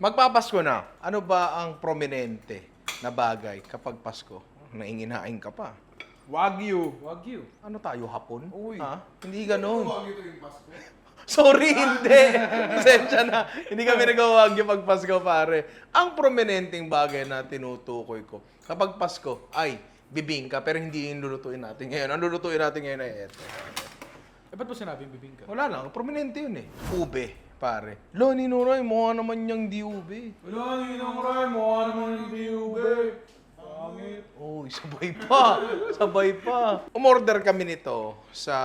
Magpapasko na. Ano ba ang prominente na bagay kapag Pasko? Nainginain ka pa. Wagyu. Wagyu. Ano tayo, hapon? Uy. Ha? Hindi ganun. ito yung Pasko. Sorry, hindi. Pasensya na. Hindi kami nagawag yung pag Pasko, pare. Ang prominenteng bagay na tinutukoy ko kapag Pasko ay bibingka, pero hindi yung lulutuin natin ngayon. Ang lulutuin natin ngayon ay eto. Eh, ba't mo sinabing bibingka? Wala lang, prominente yun eh. Ube, pare. Lo, ni Nuray, mukha naman niyang di ube. Wala, ninong Ray. Mukha naman ube. Pangit. Uy, sabay pa. sabay pa. Umorder kami nito sa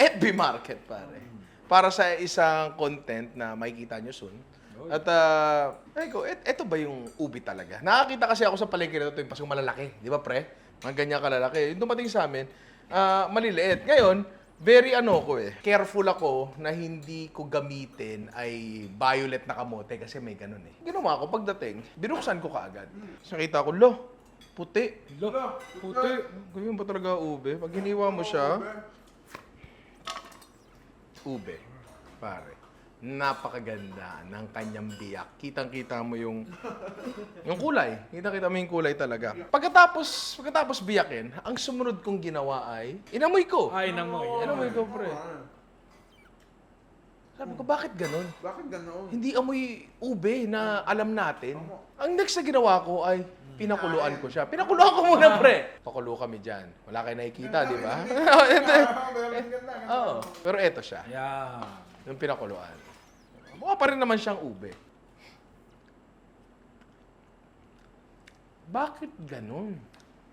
FB Market, pare. Para sa isang content na makikita nyo soon. At, uh, ay ko, et, eto ba yung ubi talaga? Nakakita kasi ako sa palengke nito yung pasong malalaki. Di ba, pre? Mga ganyan kalalaki. Yung dumating sa amin, ah, maliliit. Ngayon, very ano ko eh. Careful ako na hindi ko gamitin ay violet na kamote kasi may ganun eh. Ginawa ko pagdating, binuksan ko kaagad. So, nakita ko, lo, puti. Lo, puti. Ganyan ba talaga ube? Pag hiniwa mo siya, ube, pare. Napakaganda ng kanyang biyak. Kitang-kita mo yung yung kulay. Kitang-kita mo yung kulay talaga. Pagkatapos, pagkatapos biyakin, ang sumunod kong ginawa ay inamoy ko. Ay, namoy. Inamoy ko, pre. Sabi ko, bakit ganun? Bakit ganoon? Hindi amoy ube na alam natin. Ang next na ginawa ko ay pinakuluan ko siya. Pinakuluan ko muna, pre. Pakulo kami dyan. Wala kayo nakikita, di ba? Oo. Pero eto siya. Yeah. Yung pinakuluan. Mukha pa rin naman siyang ube. Bakit ganun?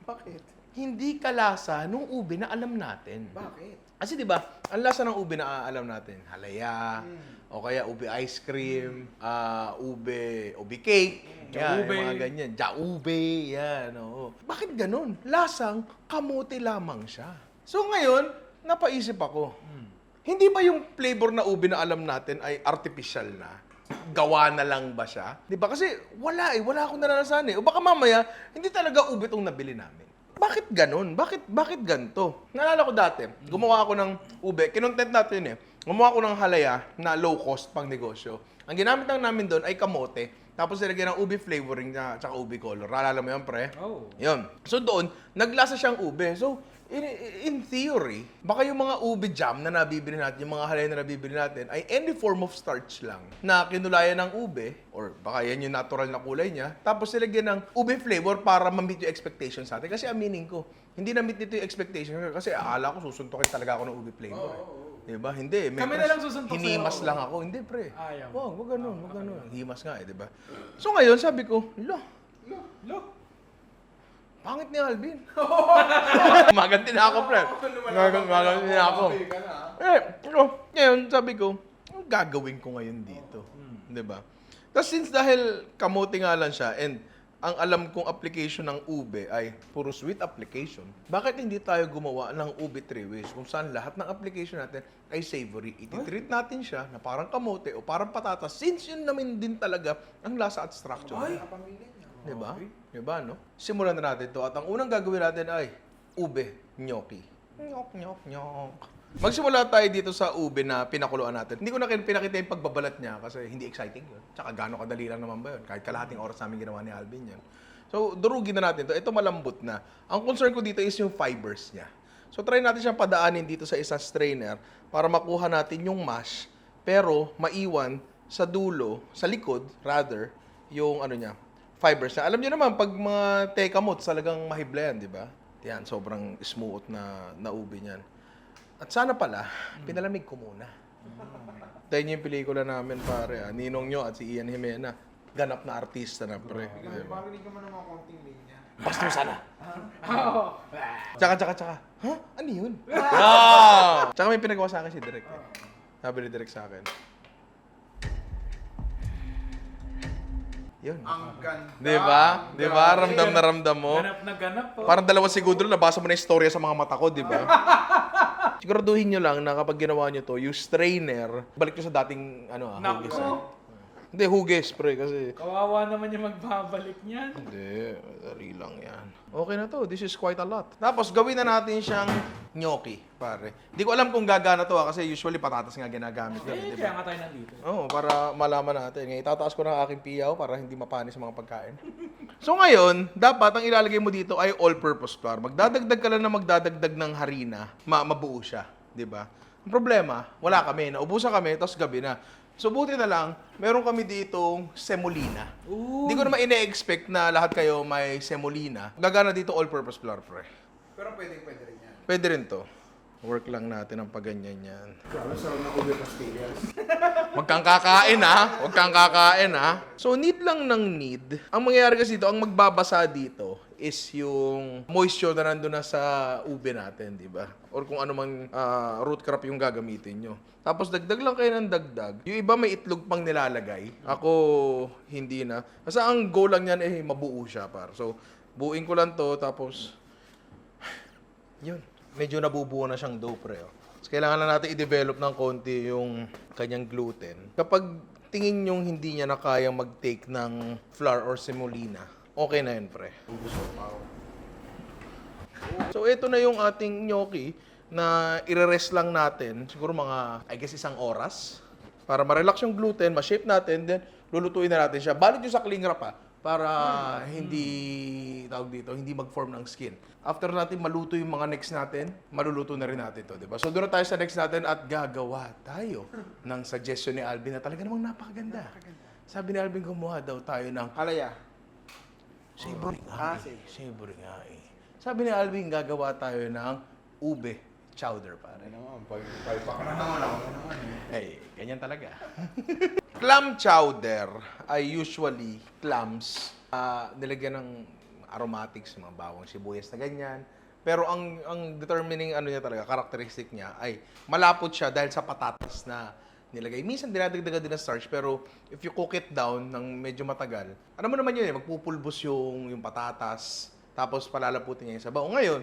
Bakit? Hindi kalasa nung ube na alam natin. Bakit? Kasi 'di ba, ang lasa ng ube na alam natin, halaya, o kaya ube ice cream, ah ube, ube cake, yan, Jaube. yung mga ganyan, jaube, yan, oo. Bakit ganun? Lasang kamote lamang siya. So ngayon, napaisip ako, hindi ba yung flavor na ube na alam natin ay artificial na? Gawa na lang ba siya? 'Di ba? Kasi wala eh, wala akong naranasan eh. O baka mamaya, hindi talaga ube tong nabili namin. Bakit ganun? Bakit bakit ganto? Naalala ko dati, gumawa ako ng ube, kinontent natin eh. Gumawa ako ng halaya na low cost pang negosyo. Ang ginamit lang namin doon ay kamote, tapos nilagyan ng ube flavoring na tsaka ube color. Naalala mo yun, pre? Oh. Yun. So doon, naglasa siyang ube. So, in, in theory, baka yung mga ube jam na nabibili natin, yung mga halaya na nabibili natin, ay any form of starch lang na kinulayan ng ube, or baka yan yung natural na kulay niya, tapos nilagyan ng ube flavor para ma-meet yung expectations natin. Kasi aminin ko, hindi na-meet nito yung expectation ko kasi akala ko susuntokin talaga ako ng ube flavor. eh. Diba? Hindi. may Kami na lang susuntok sa'yo. Hinimas lang ako. Hindi, pre. Ayaw. Wag, wag ganun, wag ganun. Himas nga eh, di ba? So ngayon, sabi ko, lo, Lo. Pangit ni Alvin. Maganti na ako, pre. Maganti na ako. Eh, ano, ngayon, sabi ko, ang gagawin ko ngayon dito? Di ba? Tapos since dahil kamote nga lang siya, and ang alam kong application ng ube ay puro sweet application, bakit hindi tayo gumawa ng ube three ways kung saan lahat ng application natin ay savory? Ititreat natin siya na parang kamote o parang patatas since yun namin din talaga ang lasa at structure. niya. Di ba? Di ba, no? Simulan na natin to. At ang unang gagawin natin ay ube gnocchi. Nyok, nyok, nyok. Magsimula tayo dito sa ube na pinakuluan natin. Hindi ko na pinakita yung pagbabalat niya kasi hindi exciting yun. Tsaka gano'ng kadali lang naman ba yun? Kahit kalahating oras namin ginawa ni Alvin yan. So, durugin na natin to. Ito malambot na. Ang concern ko dito is yung fibers niya. So, try natin siyang padaanin dito sa isang strainer para makuha natin yung mash pero maiwan sa dulo, sa likod, rather, yung ano niya, fibers na. Alam niyo naman, pag mga tekamot, talagang mahibla yan, di ba? Yan, sobrang smooth na, na ube niyan. At sana pala, pinalamig ko muna. Tayo niyo yung pelikula namin, pare. Ah. Ninong nyo at si Ian Jimena. Ganap na artista na, pre. Di ba? Parinig ka man ng mga konting linya. Basta sana. Tsaka, tsaka, tsaka. Ha? Ano yun? ah! Tsaka may pinagawa sa akin si Direk. Eh. Sabi ni Direk sa akin. Yun. Ang ganda. Di ba? Di ba? Ramdam na ramdam mo. Ganap na ganap po. Parang dalawa segundo na nabasa mo na yung storya sa mga mata ko, di ba? Siguraduhin nyo lang na kapag ginawa nyo to, yung strainer, balik nyo sa dating ano, ah, ah. Hindi, huges, pre, kasi... Kawawa naman yung magbabalik niyan. Hindi, madali lang yan. Okay na to, this is quite a lot. Tapos, gawin na natin siyang gnocchi, pare. Hindi ko alam kung gagana to, ah, kasi usually patatas nga ginagamit Eh, natin, di kaya ba? nga tayo nandito. Oo, para malaman natin. Ngayon, itataas ko ng aking piyaw para hindi mapanis sa mga pagkain. so ngayon, dapat ang ilalagay mo dito ay all-purpose flour. Magdadagdag ka lang na magdadagdag ng harina, ma mabuo siya, di ba? Ang problema, wala kami. Naubusan kami, tapos gabi na. So buti na lang, meron kami ditong semolina. Hindi ko naman ine-expect na lahat kayo may semolina. Gagana dito all-purpose flour, pre. Pero pwede, pwede rin yan. Pwede rin to. Work lang natin ang pagganyan yan. Grabe, sarap na ube pastillas. Huwag kang kakain ha. Huwag kang kakain ha. So need lang ng need. Ang mangyayari kasi dito, ang magbabasa dito is yung moisture na nandun na sa ube natin, di ba? Or kung ano mang ah, root crop yung gagamitin nyo. Tapos dagdag lang kayo ng dagdag. Yung iba may itlog pang nilalagay. Ako, hindi na. Kasi ang goal lang yan eh, mabuo siya par. So, buuin ko lang to, tapos yun. Medyo nabubuo na siyang dough pre. Oh. So, kailangan lang natin i-develop ng konti yung kanyang gluten. Kapag tingin yung hindi niya na kayang mag-take ng flour or semolina, okay na yun pre. So ito na yung ating gnocchi na ire-rest lang natin. Siguro mga, I guess, isang oras. Para ma-relax yung gluten, ma-shape natin, then lulutuin na natin siya. Balit yung sa cling wrap ha, para hindi, tawag dito, hindi mag-form ng skin. After natin maluto yung mga next natin, maluluto na rin natin to, di ba? So doon na tayo sa next natin at gagawa tayo ng suggestion ni Alvin na talaga namang napakaganda. Sabi ni Alvin, gumawa daw tayo ng Alaya. Savory Ah, nga eh. Savory nga eh. Sabi ni Alvin, gagawa tayo ng ube chowder, pare. Ano naman, pag palpak na naman ako naman eh. Ganyan talaga. clam chowder ay usually clams ah, nilagyan ng aromatics, mga bawang sibuyas na ganyan. Pero ang ang determining ano niya talaga, characteristic niya ay malapot siya dahil sa patatas na nilagay. Minsan dinadagdagan din ng starch pero if you cook it down ng medyo matagal, ano mo naman yun eh, magpupulbos yung, yung patatas, tapos palalaputin niya yung sabaw. Ngayon,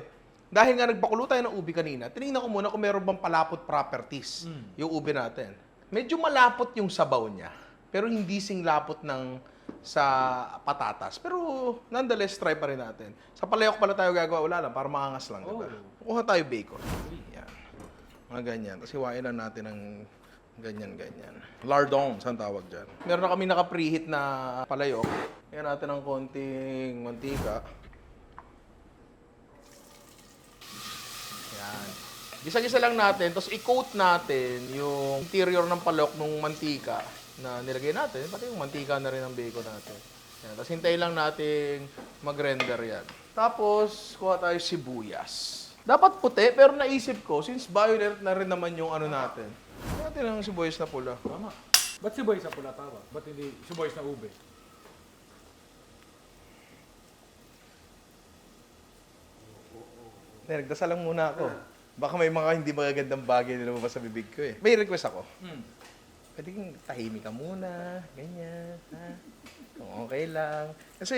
dahil nga nagpakulo tayo ng ubi kanina, tinignan ko muna kung meron bang palapot properties yung ubi natin. Medyo malapot yung sabaw niya, pero hindi sing lapot ng sa patatas. Pero nonetheless, try pa rin natin. Sa palayok pala tayo gagawa, wala lang, para makangas lang, diba? Kuha tayo bacon. Yan. Mga ganyan. Tapos hiwain lang natin ng ganyan-ganyan. Lardon, saan tawag dyan? Meron na kami naka-preheat na palayok. Yan natin ng konting mantika. Yan. Gisa-gisa lang natin, tapos i-coat natin yung interior ng palok ng mantika na nilagay natin, pati yung mantika na rin ng bacon natin. Yan. Tapos hintayin lang natin mag-render yan. Tapos, kuha tayo sibuyas. Dapat puti, pero naisip ko, since violet na rin naman yung ano natin, natin ang sibuyas na pula. Tama. Ba't si Boy sa pula tawag? Ba't hindi si Boy na ube? Eh, nagdasal lang muna ako. Baka may mga hindi magagandang bagay na lumabas sa bibig ko eh. May request ako. Hmm. Pwede kang tahimik ka muna, ganyan, ha? Kung okay lang. Kasi,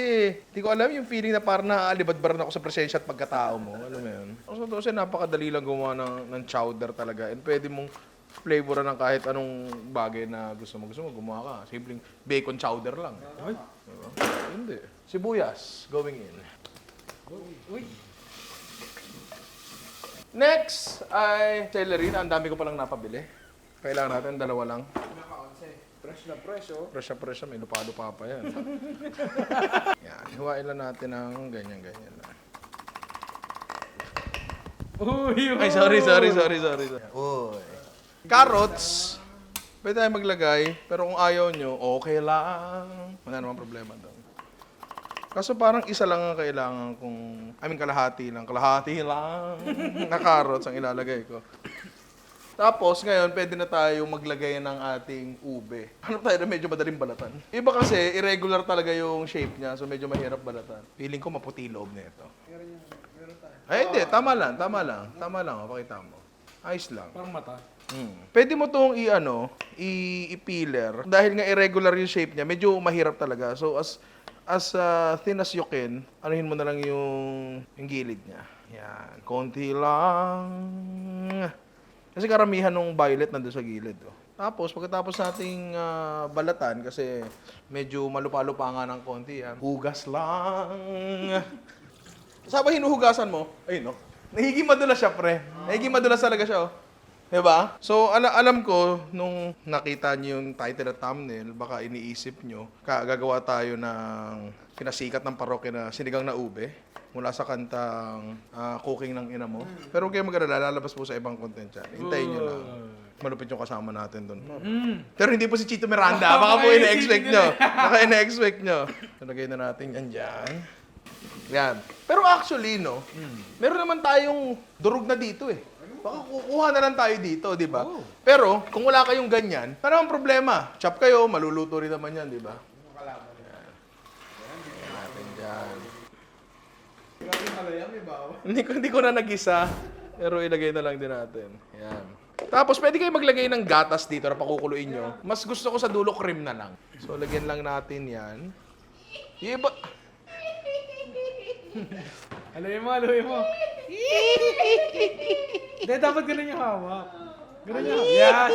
di ko alam yung feeling na parang naaalibadbar na ako sa presensya at pagkatao mo. Alam mo yun? Ang sa kasi napakadali lang gumawa ng, ng chowder talaga. And pwede mong flavoran ng kahit anong bagay na gusto mo. Gusto mo, gumawa ka. Simpleng bacon chowder lang. Ay, Diba? Hindi. Sibuyas, going in. uy. Next ay celery na ang dami ko palang napabili. Kailangan natin dalawa lang. Fresh na fresh oh. Fresh na fresh na, may lupa-lupa pa yan. yan, hiwain lang natin ng ganyan-ganyan. Uy, Ay, sorry, sorry, sorry, sorry. sorry. Uy. Carrots. Pwede tayo maglagay, pero kung ayaw nyo, okay lang. Wala namang problema doon. Kaso parang isa lang ang kailangan kung, I mean kalahati lang, kalahati lang na carrots ang ilalagay ko. Tapos ngayon, pwede na tayo maglagay ng ating ube. Ano tayo na medyo madaling balatan? Iba kasi, irregular talaga yung shape niya, so medyo mahirap balatan. Feeling ko maputi loob na ito. Meron yung, meron tayo. Ay, hindi. Tama lang. Tama lang. Tama lang. O, pakita mo. Ayos lang. Parang mata. Hmm. Pwede mo tong i-ano, i- i-peeler. Dahil nga irregular yung shape niya, medyo mahirap talaga. So, as as uh, thin as you anuhin mo na lang yung, yung gilid niya. Yan. Konti lang. Kasi karamihan ng violet nandun sa gilid. Oh. Tapos, pagkatapos nating ah, balatan, kasi medyo malupa-lupa nga ng konti yan, hugas lang. Saan ba hinuhugasan mo? Ayun, no? Nagiging madulas siya, pre. Nagiging madulas talaga siya, oh. Diba? So, ala- alam ko, nung nakita niyo yung title at thumbnail, baka iniisip ka- gagawa tayo ng kinasikat ng parokya na sinigang na ube mula sa kantang ah, Cooking ng Ina Mo. Pero huwag kayong mag-alala, lalabas po sa ibang content yan. Hintayin nyo lang. Malupit yung kasama natin doon. Pero hindi po si Chito Miranda. Baka po ina-expect nyo. Baka ina-expect nyo. Nalagay na natin yan dyan. Yan. Pero actually, no, meron naman tayong durog na dito eh. Baka kukuha na lang tayo dito, di ba? Pero, kung wala kayong ganyan, namang problema. Chop kayo, maluluto rin naman yan, di ba? Hindi ko, hindi ko na nag-isa. Pero ilagay na lang din natin. Yan. Tapos, pwede kayo maglagay ng gatas dito na pakukuluin nyo. Mas gusto ko sa dulo cream na lang. So, lagyan lang natin yan. Yung iba... Haluin mo, haluin mo. Hindi, dapat ganun yung hawak. Ganun yung hawak. Yan.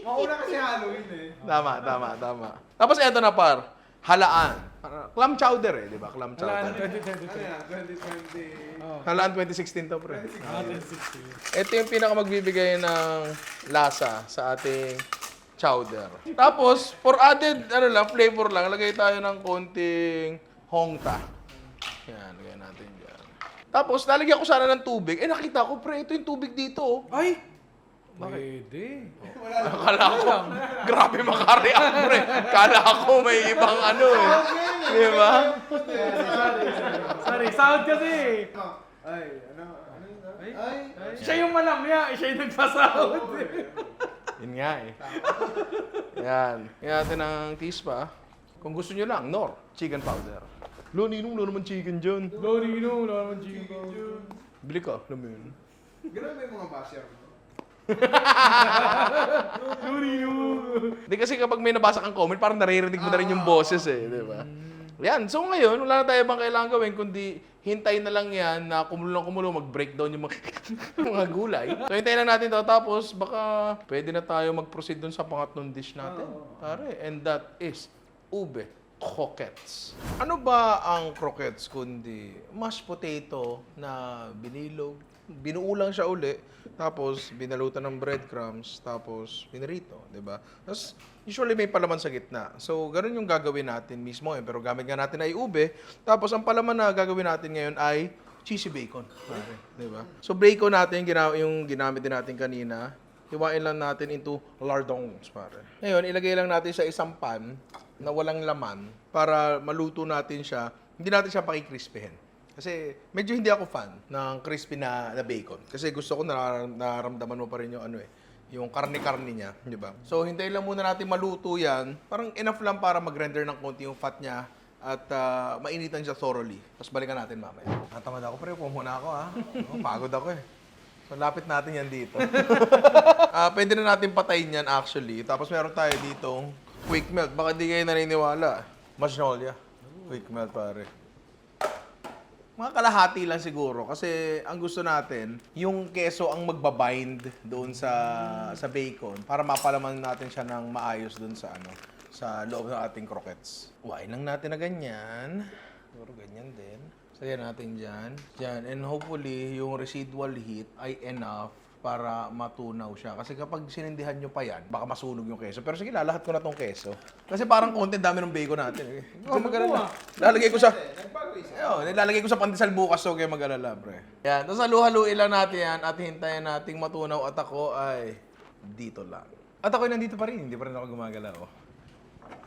Mauna kasi Halloween eh. Tama, tama, tama. Tapos eto na par, halaan. Para- Clam chowder eh, di ba? Clam chowder. 2022. Ano yan? 2020. Oh. Halaan 2016 to, pre. Ah, 2016. Ito yung pinaka magbibigay ng lasa sa ating chowder. Tapos, for added ano lang, flavor lang, lagay tayo ng konting hongta. Yan, lagay natin dyan. Tapos, lalagyan ko sana ng tubig. Eh, nakita ko, pre, ito yung tubig dito. oh. Ay! Pwede. Akala ko, grabe makareact, pre. Kala ko may ibang ano eh. Di ba? Sorry, sound kasi. Ay, ano? Ano yun? Ay. Ay. Siya yung malamya, siya yung nagpasound. Yun nga eh. Yan. Yan natin ng tispa. Kung gusto nyo lang, Nor, chicken powder. Lo, ninong, lo naman chicken dyan. Lorino, wala naman chicken. Bili ka, alam mo yun. Grabe yung mga basher. Lorino. Hindi kasi kapag may nabasa kang comment, parang naririnig mo na rin yung boses eh, di ba? Yan. So ngayon, wala na tayo bang kailangan gawin, kundi hintayin na lang yan na kumulo ng kumulo, mag-breakdown yung mga, mga gulay. So hintayin lang natin to. Tapos baka pwede na tayo mag-proceed dun sa pangatlong dish natin. Pare. And that is ube croquettes. Ano ba ang croquettes kundi mashed potato na binilog, binuo lang siya uli, tapos binalutan ng breadcrumbs, tapos pinirito, 'di ba? Tapos usually may palaman sa gitna. So ganun yung gagawin natin mismo eh, pero gamit nga natin ay ube, tapos ang palaman na gagawin natin ngayon ay cheesy bacon, pare, 'di ba? So bacon natin gina- yung ginamit din natin kanina, hiwain lang natin into lardons, pare. Ngayon, ilagay lang natin sa isang pan na walang laman para maluto natin siya. Hindi natin siya pakikrispihin. Kasi medyo hindi ako fan ng crispy na, na bacon. Kasi gusto ko na nararamdaman mo pa rin yung ano eh, yung karne-karne niya, di ba? So hintayin lang muna natin maluto yan. Parang enough lang para mag-render ng konti yung fat niya at ah, mainitan siya thoroughly. Tapos balikan natin mamaya. Natamad ako, pre. Upo muna ako, ha? Oh, pagod ako eh. So, lapit natin yan dito. Ah, pwede na natin patayin yan actually. Tapos meron tayo ditong quick melt. Baka di kayo naniniwala. Magnolia. Quick melt, pare. Mga kalahati lang siguro kasi ang gusto natin, yung keso ang magbabind doon sa sa bacon para mapalaman natin siya ng maayos doon sa ano sa loob ng ating croquettes. Wain lang natin na ganyan. Siguro ganyan din. So yan natin dyan. Dyan. And hopefully, yung residual heat ay enough para matunaw siya. Kasi kapag sinindihan nyo pa yan, baka masunog yung keso. Pero sige, lalahat ko na tong keso. Kasi parang konti dami ng bacon natin. Eh. Oh, mag-alala. Lalagay ko sa... Ayun, nilalagay ko sa pandesal bukas so kayo mag-alala, pre. Yan, tapos halu-haluin lang natin yan at hintayin nating matunaw at ako ay dito lang. At ako ay nandito pa rin, hindi pa rin ako gumagalaw.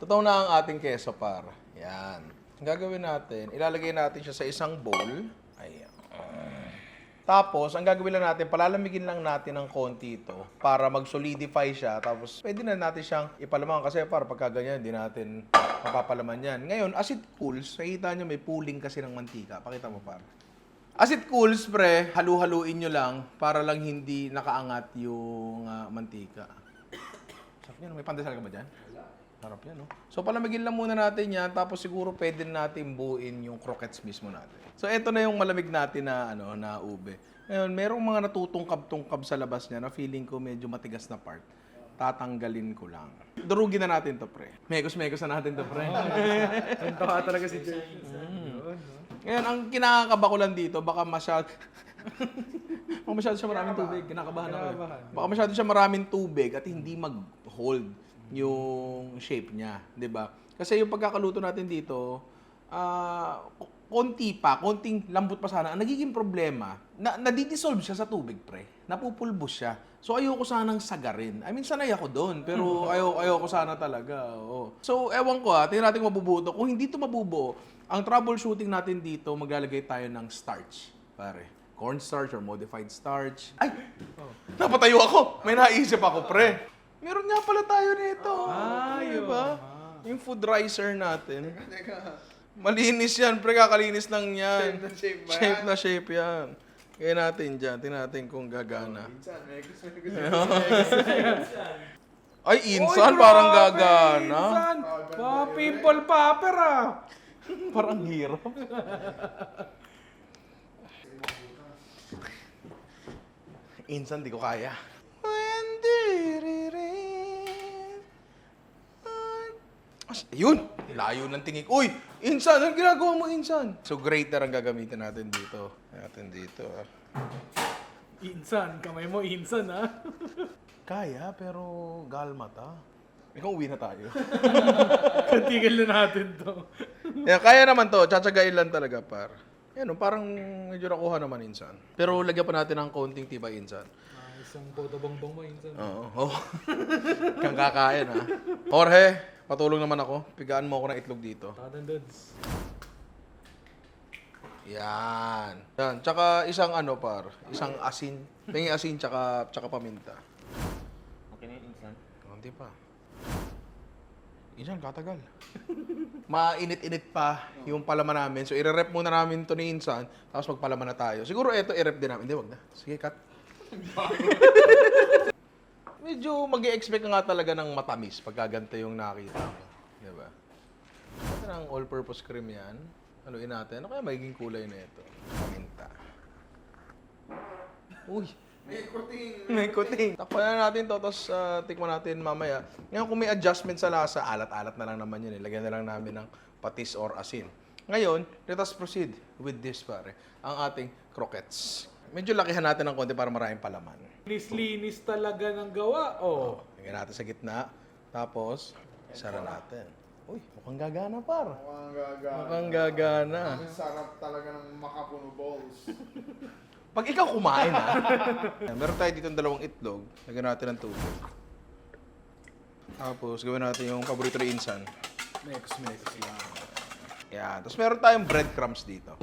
Totoo na ang ating keso par. Yan. Ang gagawin natin, ilalagay natin siya sa isang bowl. Ayan. Tapos, ang gagawin lang natin, palalamigin lang natin ng konti ito para mag-solidify siya. Tapos, pwede na natin siyang ipalaman kasi para pagka ganyan, hindi natin mapapalaman yan. Ngayon, as it cools, nakikita nyo may pooling kasi ng mantika. Pakita mo par. As it cools, pre, halu-haluin nyo lang para lang hindi nakaangat yung ah, mantika. Sarap yan. May pandesal ka ba dyan? Harap yan, no? So, palamigin lang muna natin yan. Tapos, siguro pwede natin buuin yung croquettes mismo natin. So, eto na yung malamig natin na, ano, na ube. Ngayon, merong mga natutungkab-tungkab sa labas niya na feeling ko medyo matigas na part. tatanggalin ko lang. Durugin na natin to, pre. Mekos-mekos na natin to, pre. Tuntawa talaga si Jay. Ngayon, ang kinakakaba ko lang dito, baka masyad... baka masyado siya maraming tubig. Kinakabahan ako. eh. Baka masyado siya maraming tubig at hindi mag-hold yung shape niya. 'di ba? Kasi yung pagkakaluto natin dito, ah, k- konti pa, konting lambot pa sana. Ang nagiging problema, na, nadidissolve siya sa tubig, pre. Napupulbos siya. So ayoko sanang sagarin. I mean, sanay ako doon, pero ayoko, ayoko sana talaga. Oo. So, ewan ko ha, tingnan natin kung mabubuo to. Kung hindi to mabubuo, ang troubleshooting natin dito, maglalagay tayo ng starch, pare. Cornstarch or modified starch. Ay! Napatayo ako! May naisip ako, pre. Meron nga pala tayo nito. Ah, Di yun. ba? Ah. Yung food ricer natin. Teka. Malinis yan, pre. Kakalinis lang yan. Shape na shape ba Shape na shape yan. Kaya natin dyan. Tingnan natin kung gagana. Minsan, may gusto gusto. Ay, Oy, insan. grabe, parang gagana. Insan! Pa, pimple popper ah! Parang hirap. Insan, di ko kaya. As, yun! Layo ng tingin. Uy! Insan! Anong ginagawa mo, Insan? So, grater ang gagamitin natin dito. Natin dito, ah. Insan, kamay mo insan ah. Kaya, pero galmata. Ikaw, uwi na tayo. Kantigan na natin to. Yeah, kaya naman to. Tsatsagain lang talaga, par. Yan, oh, parang medyo nakuha naman, Insan. Pero lagyan pa natin ng konting tibay, Insan. Ah, isang boto bongbong mo insan. Oo. Oh. Kang kakain, ha? Jorge, patulong naman ako. Pigaan mo ako ng itlog dito. Tadan dudes. Yan. Yan. Tsaka isang ano, par. Isang asin. Pengi asin, tsaka, tsaka paminta. Okay na yun, insan. Hindi pa. Insan, katagal. Mainit-init pa yung palaman namin. So, ire-rep muna namin to ni Insan. Tapos magpalaman na tayo. Siguro ito, i-rep din namin. Hindi, wag na. Sige, cut. Medyo mag expect nga talaga ng matamis pagka ganito yung nakita mo. Di ba? Ito ng all-purpose cream yan. Haluin natin. Ano kaya magiging kulay na ito? Paminta. Uy! May kuting. May kuting. Takpan na natin to, tapos ah, tikman natin mamaya. Ngayon, kung may adjustment sa lasa, alat-alat na lang naman yun. Eh. Lagyan na lang namin ng patis or asin. Ngayon, let us proceed with this, pare. Ang ating croquettes. Medyo lakihan natin ng konti para maraming palaman. Linis-linis talaga ng gawa. Oh. Lagyan natin sa gitna. Tapos, isara natin. Uy, mukhang gagana, par. Mukhang gagana. Mukhang gagana. Ang sarap talaga ng makapuno balls. Pag ikaw kumain, ha? Meron tayo dito dalawang itlog. Lagyan natin ng tubig. Tapos, gawin natin yung paborito ni Insan. Next, next lang. Yan. Tapos meron tayong breadcrumbs dito.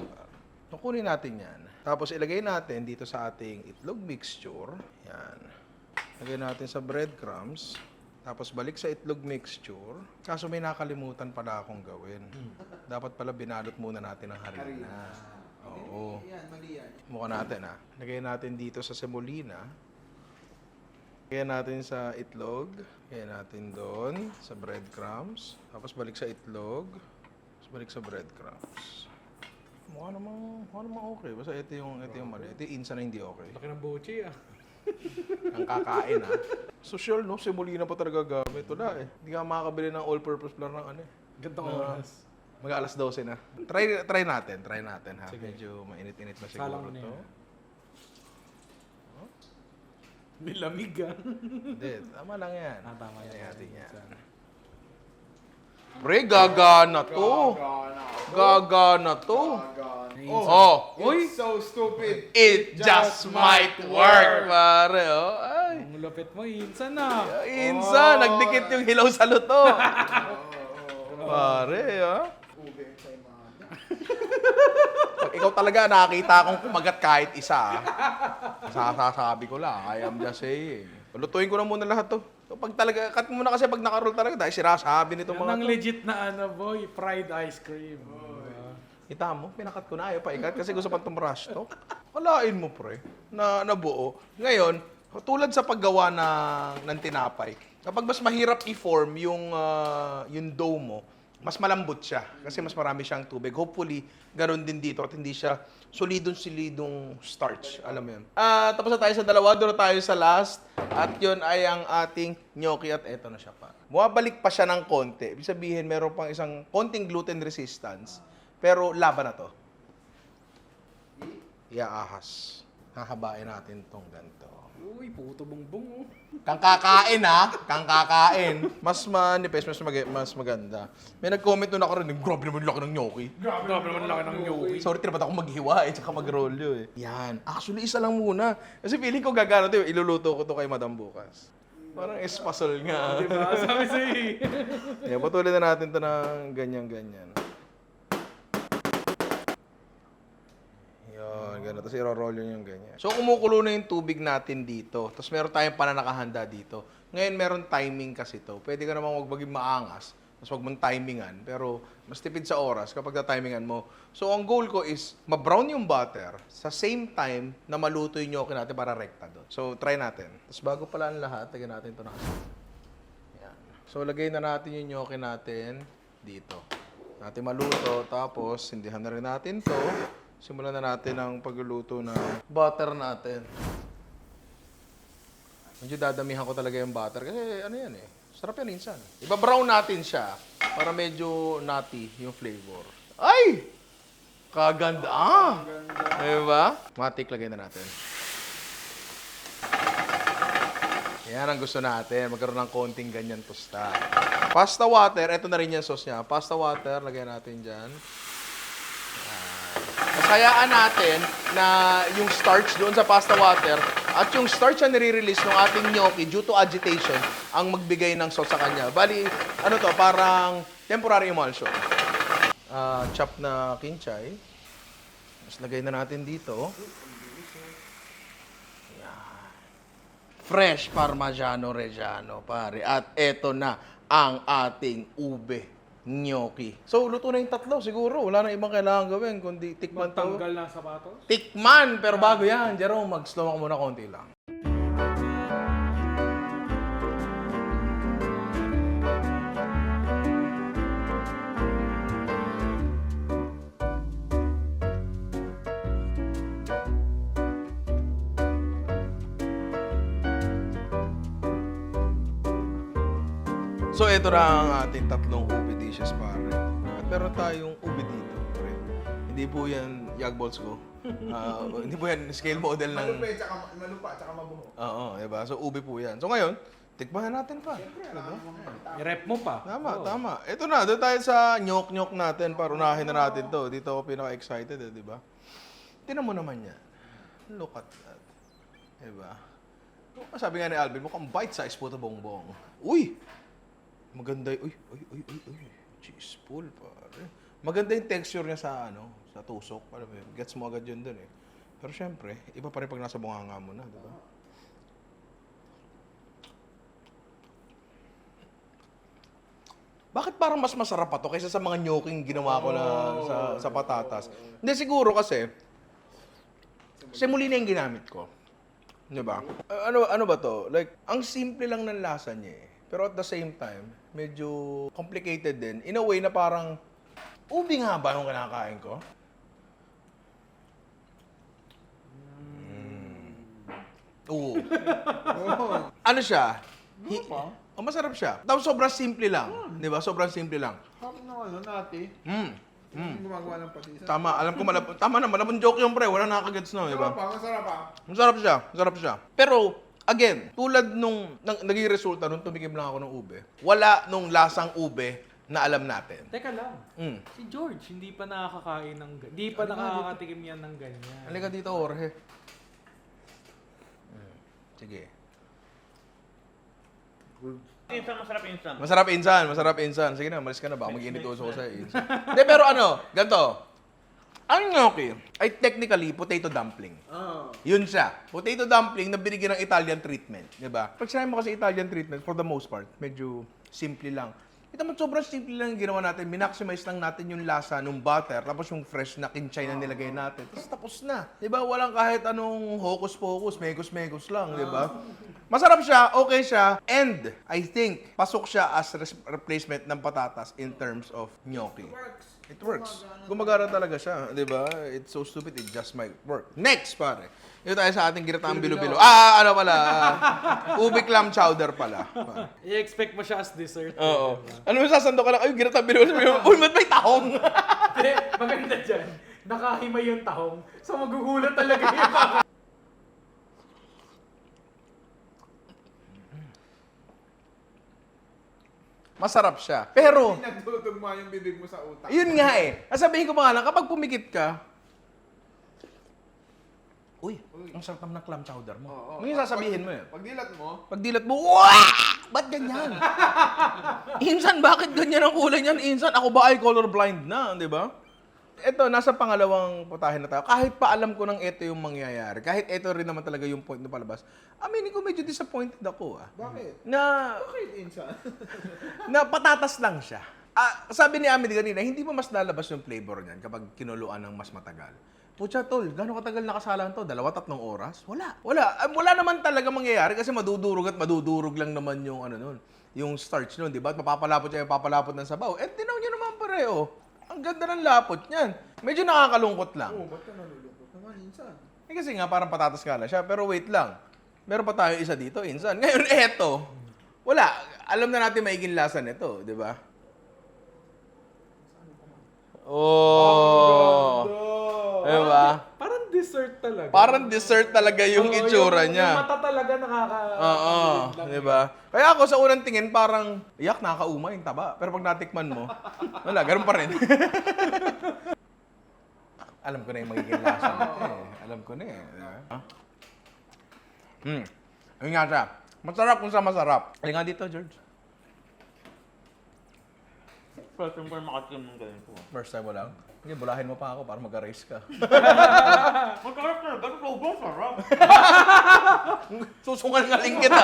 So, kunin natin yan. Tapos ilagay natin dito sa ating itlog mixture. Yan. Lagay natin sa breadcrumbs. Tapos balik sa itlog mixture. Kaso may nakalimutan pala akong gawin. Dapat pala binalot muna natin ng harina. Oo. Yan, mali yan. Mukha natin ha. Lagay natin dito sa semolina. Lagay natin sa itlog. Lagay natin doon sa breadcrumbs. Tapos balik sa itlog. Tapos balik sa breadcrumbs. Mukha namang, mukha namang okay. Basta ito yung, ito yung mali. Ito yung insa na hindi okay. Laki ng buchi ah. Ang kakain ha. Social no, semolina pa talaga gamit. Wala eh. Hindi ka makakabili ng all-purpose flour ng ano eh. Gantong Ah. oras. Mag alas 12 na. Try try natin, try natin ha. Sige. Medyo mainit-init na Salang siguro mo na to. yan. May lamig ah. Hindi, tama lang yan. Ah, tama yan. Kaya natin yan. Pre, gagana to. Gagana. Gagana to. Gagana. Oh, Uy! It's so stupid. it just might work, pare. Oh, ay. Ang lupit mo, insan ah. Insa, nagdikit yung hilaw sa luto. Oo. pare, ah. Sa imada. Pag ikaw talaga nakita akong kumagat kahit isa, ah. sasasabi ko lang, I am just saying. Lutuin ko na muna lahat to. So, pag talaga, cut mo na kasi pag nakaroll talaga, dahil sirasabi nito Yan mga ang to. legit na ano boy, fried ice cream. Kita mo, pinakat ko na, ayaw pa ikat kasi gusto pang tumrush to. Kalain mo, pre, na nabuo. Ngayon, tulad sa paggawa ng, ng tinapay, kapag mas mahirap i-form yung, ah, yung dough mo, mas malambot siya kasi mas marami siyang tubig. Hopefully, ganoon din dito at hindi siya solidong-solidong starch. Alam mo yun. Ah, tapos na tayo sa dalawa, doon tayo sa last. At yun ay ang ating gnocchi at eto na siya pa. Bumabalik pa siya ng konti. Ibig sabihin, meron pang isang konting gluten resistance. Pero laban na to. Iaahas. Hahabain natin tong ganito. Uy, puto bongbong oh. Kang kakain ha, kang kakain. Mas manipis, mas, mag- mas maganda. May nag-comment nun ako rin, grabe naman laki ng gnocchi. Grabe naman laki ng gnocchi. Sorry, tinapat ako maghiwa eh, tsaka mag-rolyo eh. Yan. Actually, isa lang muna. Kasi feeling ko gagano to, iluluto ko to kay Madam bukas. Parang espasol nga. Diba? Sabi sa'yo eh. Yan, patuloy na natin to ng ganyan-ganyan. Yun, gano'n. Tapos iro-roll yun yung ganyan. So, kumukulo na yung tubig natin dito. Tapos meron tayong pananakahanda dito. Ngayon, meron timing kasi to. Pwede ka namang wag maging maangas. Tapos wag mong timingan. Pero, mas tipid sa oras kapag na-timingan mo. So, ang goal ko is, ma-brown yung butter sa same time na maluto yung gnocchi natin para rekta doon. So, try natin. Tapos bago pala ang lahat, lagyan natin ito na yan. So, lagay na natin yung gnocchi natin dito. Natin maluto, tapos sindihan na rin natin to. Simulan na natin ang pagluluto ng butter natin. Medyo dadamihan ko talaga yung butter kasi ano yan eh. Sarap yan minsan. Iba-brown natin siya para medyo nutty yung flavor. Ay! Kaganda! Ah! Diba? Matik lagay na natin. Yan ang gusto natin. Magkaroon ng konting ganyan tosta. Pasta water, eto na rin yung sauce niya. Pasta water, lagyan natin dyan. Masayaan natin na yung starch doon sa pasta water at yung starch na nire-release ng ating gnocchi due to agitation ang magbigay ng sauce sa kanya. Bali, ano to, parang temporary emulsion. Ah, chop na kinchay. Mas lagay na natin dito. fresh Parmigiano Reggiano, pare. At eto na ang ating ube gnocchi. So, luto na yung tatlo siguro. Wala na ibang kailangan gawin kundi tikman to. Magtanggal ng sapatos. Tikman! Pero bago yan, Jerome, mag-slow ako muna konti lang. So, ito na ang ating tatlong ube dishes, pare. At meron tayong ube dito, pre. Hindi po yan yag balls ko. Ah, hindi po yan scale model ng... Malupa, tsaka, malupa, tsaka mabuho. Oo, diba? So, ube po yan. So, ngayon, tikman na natin pa. I-rep mo pa. Tama, tama. Ito na, doon tayo sa nyok-nyok natin para unahin na natin to. Dito ako pinaka-excited, eh, di ba? Tinan mo naman yan. Look at that. Di ba? Sabi nga ni Alvin, mukhang bite-size po ito bongbong. Uy! Maganda y- Uy, uy, uy, uy, uy. Cheese pool, pare. Maganda yung texture niya sa, ano, sa tusok. Alam mo gets mo agad yun dun eh. Pero syempre, iba pa rin pag nasa bunganga mo na, di ba? Bakit parang mas masarap pa to kaysa sa mga nyoking ginawa ko na sa, sa patatas? Hindi, siguro kasi, semolina yung ginamit ko. Di ba? Ano, ano ba to? Like, ang simple lang ng lasa niya eh. Pero at the same time, medyo complicated din. In a way na parang, ubi nga ba yung kinakain ko? Mm. Oo. ano siya? Hi- oh, masarap siya. Tapos sobrang simple lang. Di ba? Sobrang simple lang. Harap na ano, nati. Mm. Mm. Gumagawa ng patisa. Tama, alam ko malab tama na, malabong joke yung pre, wala nakakagets no, di ba? Masarap pa, masarap pa. Masarap siya, masarap siya. Pero, again, tulad nung nang, naging resulta nung tumikim lang ako ng ube, wala nung lasang ube na alam natin. Teka lang. Mm. Si George, hindi pa nakakakain ng Hindi pa nakakatikim yan ng ganyan. Halika dito, Jorge. Mm. Sige. Insan, masarap insan. Masarap insan, masarap insan. Sige na, malis ka na ba? Mag-init uso ko sa insan. Hindi, pero ano, ganito. Ang gnocchi ay technically potato dumpling. Ah. Yun siya. Potato dumpling na binigyan ng Italian treatment. Di ba? Pag sinabi mo kasi Italian treatment, for the most part, medyo simple lang. Ito mo, sobrang simple lang yung ginawa natin. Minaximize lang natin yung lasa ng butter, tapos yung fresh na kinchay na nilagay natin. Tapos tapos na. Di ba? Walang kahit anong hocus-pocus, megos-megos lang. Di ba? Masarap siya, okay siya, and I think pasok siya as replacement ng patatas in terms of gnocchi. Works. It works. Gumagana talaga siya, di ba? It's so stupid, it just might work. Next, pare. Ito tayo sa ating ginataang bilo-bilo. Ah, ano pala? ube clam chowder pala. pare. I-expect mo siya as dessert. Oo. Ano mo sasando ka lang? Ay, ginataang bilo. Sabi mo, Uy, ba't may tahong? Hindi, maganda dyan. Nakahimay yung tahong. So magugulat talaga yung Masarap siya. Pero, Nagtutugma yung bibig mo sa utak. Yun nga eh. Sasabihin ko pa nga lang, kapag pumikit ka, Uy, ang sarap naman ng clam chowder mo. Oo. Ano yung sasabihin mo eh? Pag dilat mo, Pag dilat mo, Wah! Ba't ganyan? Insan, bakit ganyan ang kulay niyan? Insan, ako ba ay colorblind na, di ba? Ito, nasa pangalawang putahe na tayo. Kahit pa alam ko nang ito yung mangyayari, kahit ito rin naman talaga yung point na palabas, aminin ko medyo disappointed ako ah. bakit? Na Bakit insan? na patatas lang siya. Ah, sabi ni Amid kanina, hindi ba mas lalabas yung flavor niyan kapag kinuluan ng mas matagal? Pucha tol, gano'ng katagal nakasalan to? Dalawa, tatlong oras? Wala. Wala. Ah, wala naman talaga mangyayari kasi madudurog at madudurog lang naman yung ano nun, yung starch nun, di ba? At mapapalapot siya yung papalapot ng sabaw. Eh, tinaw niyo naman pareho. Ang ganda ng lapot niyan. Medyo nakakalungkot lang. Oo, ba't ka nalulungkot naman insan? Eh kasi nga, parang patatas lang siya. Pero wait lang. Meron pa tayo isa dito, insan. Ngayon, eto. Wala. Alam na natin maiging lasa nito, di ba? Oh. Di ba? Parang dessert talaga. Parang dessert talaga yung Oo, itsura yung, niya. Yung mata talaga nakaka... Oo, di ba? Kaya ako sa unang tingin parang, yak, nakakauma yung taba. Pero pag natikman mo, wala, ganun pa rin. Alam ko na yung magiging lasa nito eh. Alam ko na eh. di ba? Hmm. Ayun nga siya. Masarap kung sa masarap. Ay nga dito, George. First time ko na makatikim ng ganito. First time mo lang. Sige, bulahin mo pa ako para mag-erase ka. Masarap na, ganito sobrang sarap. Susungal nga lang kita.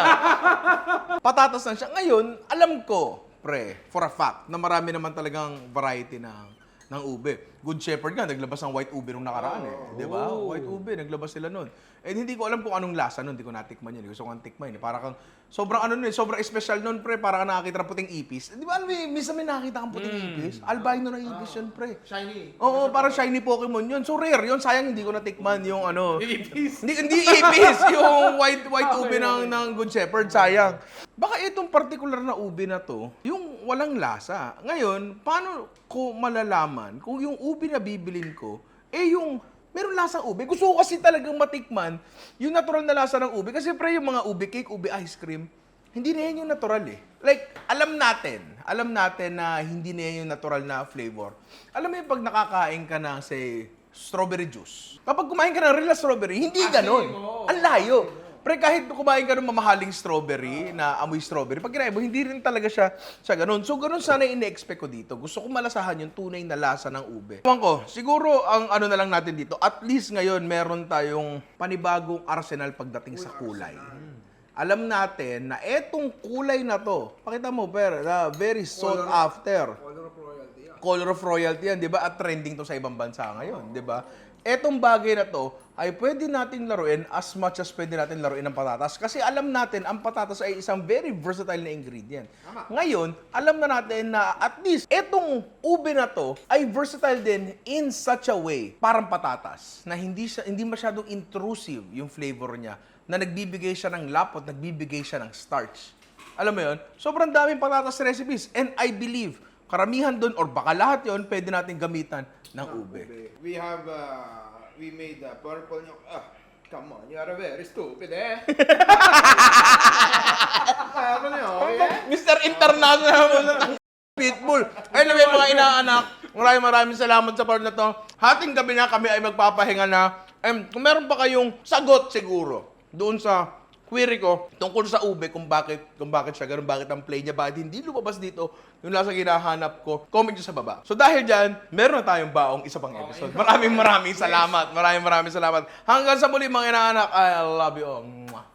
Patatas lang siya. Ngayon, alam ko, pre, for a fact, na marami naman talagang variety ng ng ube. Good Shepherd nga, naglabas ng white ube nung nakaraan eh. Di ba? White ube, naglabas sila nun. And hindi ko alam kung anong lasa nun, hindi ko natikman yun. Gusto ko ang tikman yun. Para kang, sobrang ano nun eh, sobrang special nun, pre, para kang nakakita ng puting ipis. Di ba, alam mo, eh, minsan may nakakita kang puting ipis. Albino na ipis yun, pre. Shiny. Oo, parang shiny Pokemon yun. So rare yun. Sayang hindi ko natikman yung ano. Ipis. Hindi, hindi ipis. yung white white ube ng, ng Good Shepherd. Sayang. Baka itong particular na ube na to, yung walang lasa. Ngayon, paano ko malalaman kung yung ube na bibilin ko, eh yung meron lasang ube. Gusto ko kasi talagang matikman yung natural na lasa ng ube. Kasi pre, yung mga ube cake, ube ice cream, hindi na yan yung natural eh. Like, alam natin, alam natin na hindi na yan yung natural na flavor. Alam mo yung pag nakakain ka ng, say, strawberry juice. Kapag kumain ka ng real strawberry, hindi ganon. Ang layo. Pre, kahit kumain ka ng mamahaling strawberry na amoy strawberry, pag kinain mo, hindi rin talaga siya, siya ganun. So, ganun sana yung ine-expect ko dito. Gusto ko malasahan yung tunay na lasa ng ube. Ewan ko, siguro ang ano na lang natin dito, at least ngayon meron tayong panibagong arsenal pagdating sa kulay. Alam natin na etong kulay na to, pakita mo, per, na very sought after Color of royalty yan. color of royalty yan, di ba? At trending to sa ibang bansa ngayon, di ba? Etong bagay na to ay pwede nating laruin as much as pwede natin laruin ng patatas. Kasi alam natin, ang patatas ay isang very versatile na ingredient. Ngayon, alam na natin na at least etong ube na to ay versatile din in such a way, parang patatas, na hindi, siya, hindi masyadong intrusive yung flavor niya, na nagbibigay siya ng lapot, nagbibigay siya ng starch. Alam mo yun? Sobrang daming patatas recipes. And I believe, karamihan doon or baka lahat yon pwede natin gamitan ng ube. We have, uh, we made uh, purple nyo. Ah, come on, you are very stupid eh. Mo niyo, eh? Mr. International Pitbull. Anyway, mga inaanak, maraming maraming salamat sa part na to. Hating gabi na kami ay magpapahinga na. Um, kung meron pa kayong sagot siguro doon sa query ko tungkol sa ube kung bakit kung bakit siya ganun, bakit ang play niya, bakit hindi lumabas dito yung lasa hinahanap ko, comment nyo sa baba. So dahil dyan, meron na tayong baong isa pang episode. Maraming maraming salamat. Maraming maraming salamat. Hanggang sa muli mga inaanak, I love you all. Mwah.